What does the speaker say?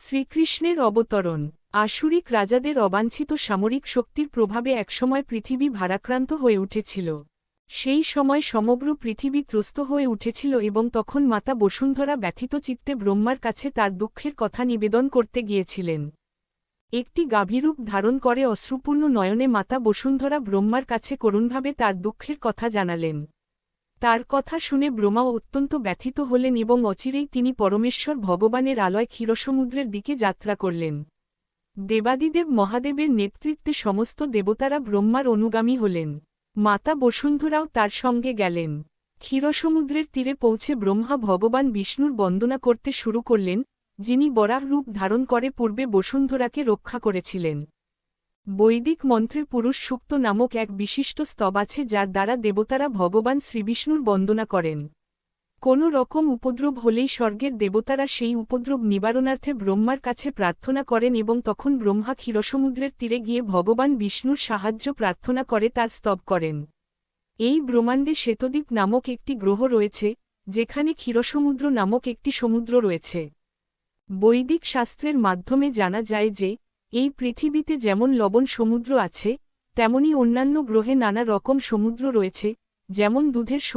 শ্রীকৃষ্ণের অবতরণ। আসুরিক রাজাদের অবাঞ্ছিত সামরিক শক্তির প্রভাবে একসময় পৃথিবী ভারাক্রান্ত হয়ে উঠেছিল। সেই সময় সমগ্র পৃথিবী ত্রস্ত হয়ে উঠেছিল এবং তখন মাতা বসুন্ধরা ব্যথিত চিত্তে ব্রহ্মার কাছে তার দুঃখের কথা নিবেদন করতে গিয়েছিলেন। একটি গাভীরূপ ধারণ করে অশ্রুপূর্ণ নয়নে মাতা বসুন্ধরা ব্রহ্মার কাছে করুণভাবে তার দুঃখের কথা জানালেন। তার কথা শুনে ব্রহ্মা অত্যন্ত ব্যথিত হলেন এবং অচিরেই তিনি পরমেশ্বর ভগবানের আলয় ক্ষীরসমুদ্রের দিকে যাত্রা করলেন। দেবাদিদেব মহাদেবের নেতৃত্বে সমস্ত দেবতারা ব্রহ্মার অনুগামী হলেন। মাতা বসুন্ধরাও তার সঙ্গে গেলেন। ক্ষীরসমুদ্রের তীরে পৌঁছে ব্রহ্মা ভগবান বিষ্ণুর বন্দনা করতে শুরু করলেন, যিনি বরাহ রূপ ধারণ করে পূর্বে বসুন্ধরাকে রক্ষা করেছিলেন। বৈদিক মন্ত্রে পুরুষ সুক্ত নামক এক বিশিষ্ট স্তব আছে যার দ্বারা দেবতারা ভগবান শ্রীবিষ্ণুর বন্দনা করেন। কোনো রকম উপদ্রব হলেই স্বর্গের দেবতারা সেই উপদ্রব নিবারণার্থে ব্রহ্মার কাছে প্রার্থনা করেন এবং তখন ব্রহ্মা ক্ষীরসমুদ্রের তীরে গিয়ে ভগবান বিষ্ণুর সাহায্য প্রার্থনা করে তার স্তব করেন। এই ব্রহ্মাণ্ডে শ্বেতদ্বীপ নামক একটি গ্রহ রয়েছে, যেখানে ক্ষীরসমুদ্র নামক একটি সমুদ্র রয়েছে। বৈদিক শাস্ত্রের মাধ্যমে জানা যায় যে এই পৃথিবীতে যেমন লবণ সমুদ্র আছে, তেমনি অন্যান্য গ্রহে নানা রকম সমুদ্র রয়েছে, যেমন দুধের সমুদ্র